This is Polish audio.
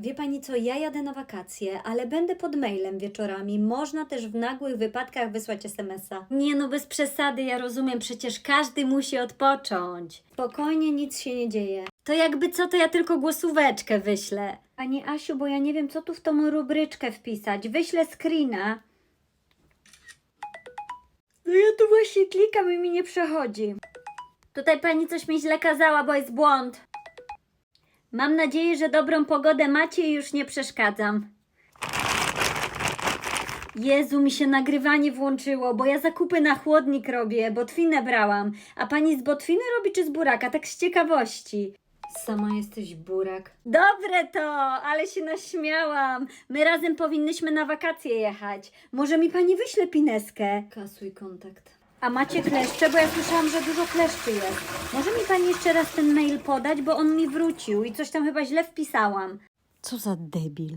Wie pani co, ja jadę na wakacje, ale będę pod mailem wieczorami. Można też w nagłych wypadkach wysłać SMS-a. Nie no, bez przesady, ja rozumiem, przecież każdy musi odpocząć. Spokojnie, nic się nie dzieje. To jakby co, to ja tylko głosóweczkę wyślę. Pani Asiu, bo ja nie wiem, co tu w tą rubryczkę wpisać. Wyślę screena. No ja tu właśnie klikam i mi nie przechodzi. Tutaj pani coś mi źle kazała, bo jest błąd. Mam nadzieję, że dobrą pogodę macie i już nie przeszkadzam. Jezu, mi się nagrywanie włączyło, bo ja zakupy na chłodnik robię, botwinę brałam. A pani z botwiny robi czy z buraka? Tak z ciekawości. Sama jesteś burak. Dobre to, ale się naśmiałam. My razem powinnyśmy na wakacje jechać. Może mi pani wyśle pineskę? Kasuj kontakt. A macie kleszcze? Bo ja słyszałam, że dużo kleszczy jest. Może mi pani jeszcze raz ten mail podać, bo on mi wrócił i coś tam chyba źle wpisałam. Co za debil.